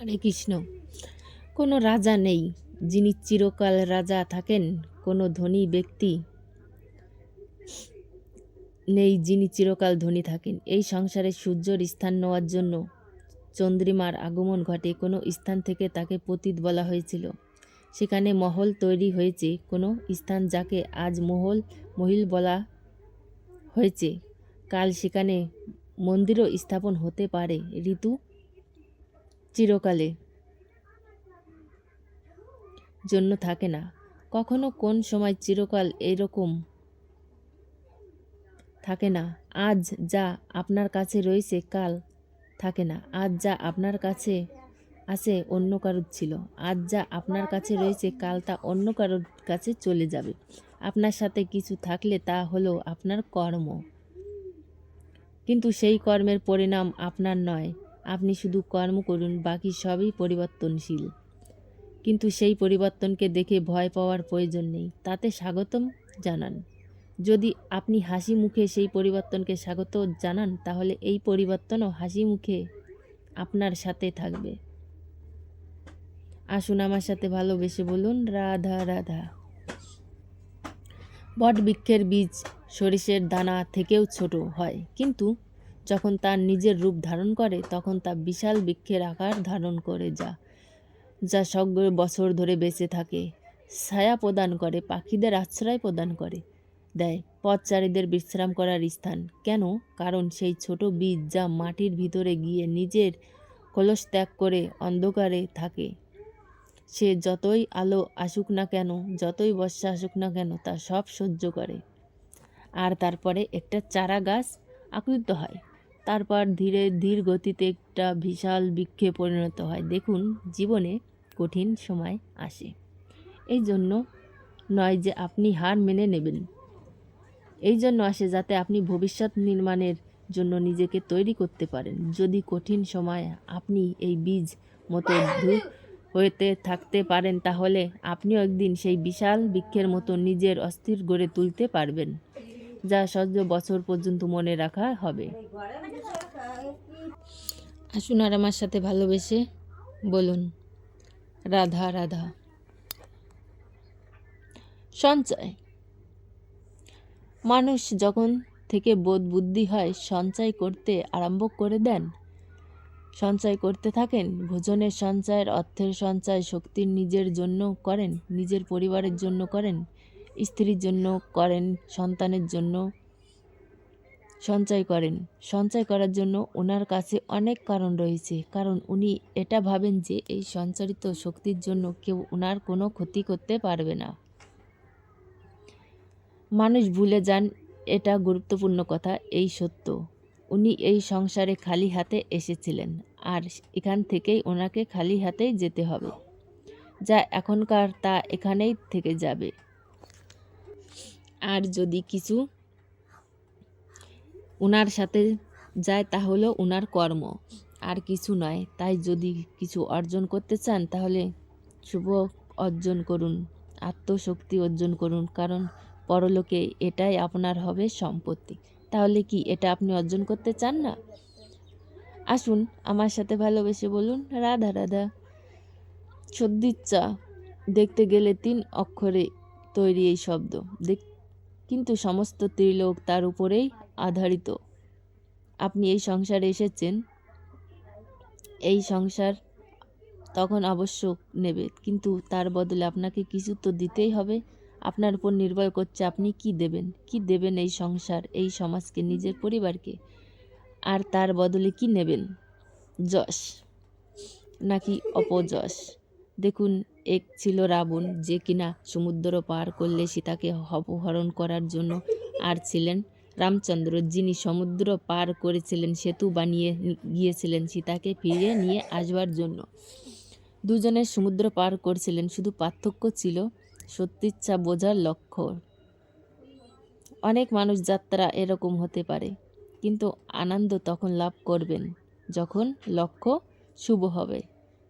হরে কৃষ্ণ। কোনো রাজা নেই, যিনি চিরকাল রাজা থাকেন, কোনো ধনী ব্যক্তি নেই, যিনি চিরকাল ধনী থাকেন। এই সংসারে সূর্যর স্থান নেওয়ার জন্য চন্দ্রিমার আগমন ঘটে। কোনো স্থান থেকে তাকে পতীত বলা হয়েছিল। সেখানে মহল তৈরি হয়েছে। কোনো স্থান যাকে আজ মহল, মহিল বলা হয়েছে। কাল সেখানে মন্দিরও স্থাপন হতে পারে। ঋতু চিরকালে জন্য থাকে না। কখনো কোন সময় চিরকাল এরকম থাকে না। আজ যা আপনার কাছে রয়েছে, কাল থাকে না। আজ যা আপনার কাছে আছে, অন্য কারোর ছিল। আজ যা আপনার কাছে রয়েছে, কাল তা অন্য কারোর কাছে চলে যাবে। আপনার সাথে কিছু থাকলে তা হলো আপনার কর্ম। কিন্তু সেই কর্মের পরিণাম আপনার নয়। আপনি শুধু কর্ম করুন, বাকি সবই পরিবর্তনশীল। কিন্তু সেই পরিবর্তনকে দেখে ভয় পাওয়ার প্রয়োজন নেই। তাতে স্বাগতম জানান। যদি আপনি হাসি মুখে সেই পরিবর্তনকে স্বাগত জানান, তাহলে এই পরিবর্তনও হাসি মুখে আপনার সাথে থাকবে। আসুন আমার সাথে ভালোবেসে বলুন, রাধা রাধা। বট বৃক্ষের বীজ সরিষের দানা থেকেও ছোট হয়, কিন্তু যখন তার নিজের রূপ ধারণ করে, তখন তা বিশাল বৃক্ষের আকার ধারণ করে যা যা সব বছর ধরে বেঁচে থাকে। ছায়া প্রদান করে, পাখিদের আশ্রয় প্রদান করে। দেয়, পথচারীদের বিশ্রাম করার স্থান। কেন? কারণ সেই ছোট বীজ যা মাটির ভিতরে গিয়ে নিজের কলস ত্যাগ করে অন্ধকারে থাকে। সে যতই আলো আসুক না কেন, যতই বর্ষা আসুক না কেন, তা সব সহ্য করে। আর তারপরে একটা চারা গাছ আকৃত হয়। তারপর ধীরে ধীর গতিতে একটা বিশাল বৃক্ষে পরিণত হয়। দেখুন, জীবনে কঠিন সময় আসে। এই জন্য নয় যে আপনি হার মেনে নেবেন। এই জন্য আসে যাতে আপনি ভবিষ্যৎ নির্মাণের জন্য নিজেকে তৈরি করতে পারেন। যদি কঠিন সময় আপনি এই বীজ মতো ধূপ হইতে থাকতে পারেন, তাহলে আপনিও একদিন সেই বিশাল বৃক্ষের মতো নিজের অস্থির গড়ে তুলতে পারবেন। যা সহ্য বছর পর্যন্ত মনে রাখা হবে। আসুন আর আমার সাথে ভালোবেসে বলুন, রাধা রাধা। সঞ্চয়। মানুষ যখন থেকে বোধ বুদ্ধি হয় সঞ্চয় করতে আরম্ভ করে দেন, সঞ্চয় করতে থাকেন, ভোজনের সঞ্চয়ের অর্থের সঞ্চয়, শক্তির নিজের জন্য করেন, নিজের পরিবারের জন্য করেন স্ত্রীর জন্য করেন, সন্তানের জন্য সঞ্চয় করেন। সঞ্চয় করার জন্য ওনার কাছে অনেক কারণ রয়েছে। কারণ উনি এটা ভাবেন যে এই সঞ্চারিত শক্তির জন্য কেউ ওনার কোনো ক্ষতি করতে পারবে না। মানুষ ভুলে যান, এটা গুরুত্বপূর্ণ কথা, এই সত্য। উনি এই সংসারে খালি হাতে এসেছিলেন, আর এখান থেকেই ওনাকে খালি হাতেই যেতে হবে। যা এখনকার তা এখানেই থেকে যাবে। আর যদি কিছু ওনার সাথে যায় তাহলে ওনার কর্ম। আর কিছু নয়, তাই যদি কিছু অর্জন করতে চান তাহলে শুভ অর্জন করুন, আত্মশক্তি অর্জন করুন, কারণ পরলোকে এটাই আপনার হবে সম্পত্তি। তাহলে কি এটা আপনি অর্জন করতে চান না? আসুন আমার সাথে ভালোবেসে বলুন, রাধা রাধা। সদ্দিচ্ছা, দেখতে গেলে তিন অক্ষরে তৈরি এই শব্দ। দেখ কিন্তু সমস্ত ত্রিলোক তার উপরেই আধারিত। আপনি এই সংসারে এসেছেন। এই সংসার তখন আবশ্যক নেবে, কিন্তু তার বদলে আপনাকে কিছু তো দিতেই হবে। আপনার উপর নির্ভর করছে আপনি কি দেবেন কি দেবেন এই সংসার, এই সমাজকে, নিজের পরিবারকে? আর তার বদলে কি নেবেন? যশ, নাকি অপযশ? দেখুন এক ছিল রাবণ, যে কিনা সমুদ্র পার করলে সীতাকে অপহরণ করার জন্য আর ছিলেন রামচন্দ্র, যিনি সমুদ্র পার করেছিলেন, সেতু বানিয়ে গিয়েছিলেন, সীতাকে ফিরিয়ে নিয়ে আসবার জন্য। দুজনের সমুদ্র পার করছিলেন, শুধু পার্থক্য ছিল সত্যিচ্ছা বোঝার লক্ষ্য। অনেক মানুষ যাত্রা এরকম হতে পারে, কিন্তু আনন্দ তখন লাভ করবেন, যখন লক্ষ্য শুভ হবে,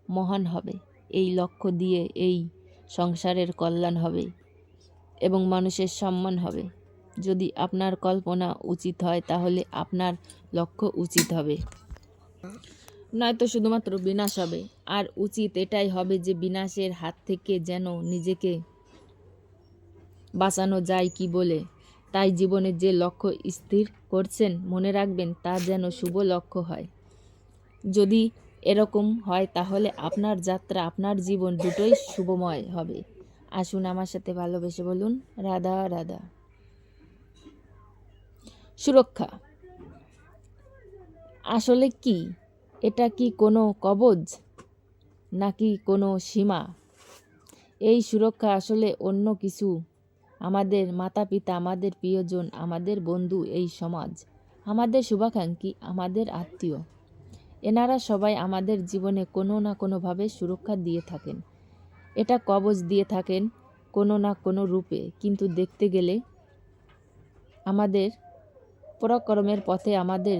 মহান হবে। এই লক্ষ্য দিয়ে এই সংসারের কল্যাণ হবে এবং মানুষের সম্মান হবে। যদি আপনার কল্পনা উচিত হয়, তাহলে আপনার লক্ষ্য উচিত হবে। নয়তো শুধুমাত্র বিনাশ হবে। আর উচিত এটাই হবে যে বিনাশের হাত থেকে যেন নিজেকে বাঁচানো যায় কি বলে। তাই জীবনের যে লক্ষ্য স্থির করছেন, মনে রাখবেন তা যেন শুভ লক্ষ্য হয়। যদি এরকম হয়, তাহলে আপনার যাত্রা, আপনার জীবন দুটোই শুভময় হবে। আসুন আমার সাথে ভালোবেসে বলুন, রাধা রাধা। সুরক্ষা। আসলে কি? এটা কি কোনো কবজ? নাকি কোনো সীমা? এই সুরক্ষা আসলে অন্য কিছু। আমাদের মাতা পিতা আমাদের প্রিয়জন, আমাদের বন্ধু, এই সমাজ। আমাদের শুভাকাঙ্ক্ষী, আমাদের আত্মীয়। এনারা সবাই আমাদের জীবনে কোনো না কোনোভাবে সুরক্ষা দিয়ে থাকেন। এটা কবজ দিয়ে থাকেন কোনো না কোনো রূপে। কিন্তু দেখতে গেলে আমাদের পরাক্রমের পথে, আমাদের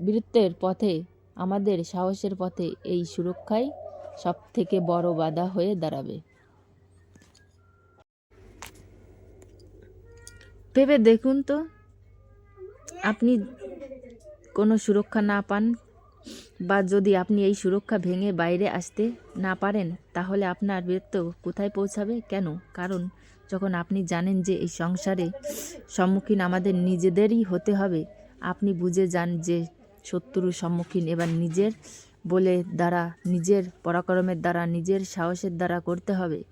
বীরত্বের পথে, আমাদের সাহসের পথে এই সুরক্ষাই সব থেকে বড় বাধা হয়ে দাঁড়াবে। ভেবে দেখুন তো, আপনি কোনো সুরক্ষা না পান বা যদি আপনি এই সুরক্ষা ভেঙে বাইরে আসতে না পারেন, তাহলে আপনার বীরত্ব কোথায় পৌঁছাবে? কেন? কারণ যখন আপনি জানেন যে এই সংসারে সম্মুখীন আমাদের নিজেদেরই হতে হবে, আপনি বুঝে যান যে শত্রুর সম্মুখীন এবার নিজের বলে দ্বারা, নিজের পরাক্রমের দ্বারা, নিজের সাহসের দ্বারা করতে হবে।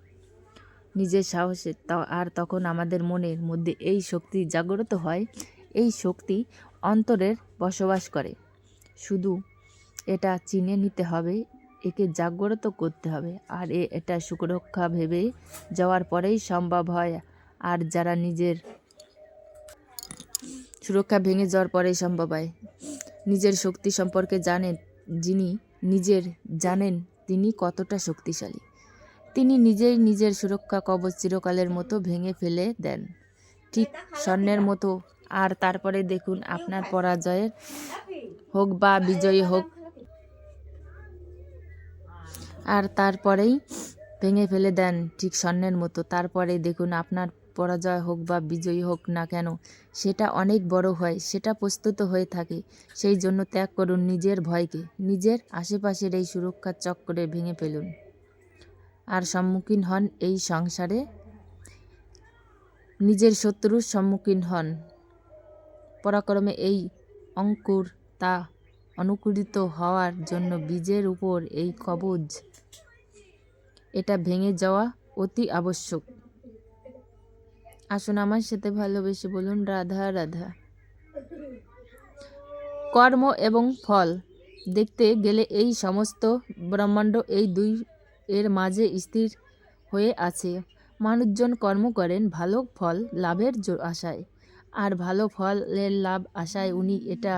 নিজের সাহসের ত- আর তখন আমাদের মনের মধ্যে এই শক্তি জাগ্রত হয়, এই শক্তি অন্তরের বসবাস করে। শুধু এটা চিনে নিতে হবে। একে জাগ্রত করতে হবে। আর এ, এটা সুরক্ষা ভেবে যাওয়ার পরেই সম্ভব হয়। আর যারা নিজের সুরক্ষা ভেঙে যাওয়ার পরেই সম্ভব হয়। নিজের শক্তি সম্পর্কে জানেন যিনি, নিজের জানেন তিনি কতটা শক্তিশালী। তিনি নিজেই নিজের সুরক্ষা কবচ চিরকালের মতো ভেঙে ফেলে দেন। ঠিক স্বর্ণের মতো। আর তারপরে দেখুন, আপনার পরাজয়ের হোক বা বিজয়ী হোক আর তারপরেই ভেঙে ফেলে দেন ঠিক স্বর্ণের মতো। তারপরে দেখুন আপনার পরাজয় হোক বা বিজয়ী হোক না কেন, সেটা অনেক বড় হয় সেটা প্রস্তুত হয়ে থাকে। সেই জন্য ত্যাগ করুন নিজের ভয়কে, নিজের আশেপাশের এই সুরক্ষার চক্করে ভেঙে ফেলুন। আর সম্মুখীন হন এই সংসারে, নিজের শত্রুর সম্মুখীন হন। পরাক্রমে এই অঙ্কুর তা অনুকূলিত হওয়ার জন্য বীজের উপর এই কবজ। এটা ভেঙে যাওয়া অতি আবশ্যক। আসুন আমার সাথে ভালোবেসে বলুন, রাধা রাধা। কর্ম এবং ফল দেখতে গেলে এই সমস্ত ব্রহ্মাণ্ড এই দুই এর মাঝে স্থির হয়ে আছে। মানুষজন কর্ম করেন ভালো ফল লাভের আশায়। আর ভালো ফলের লাভ আশায় উনি এটা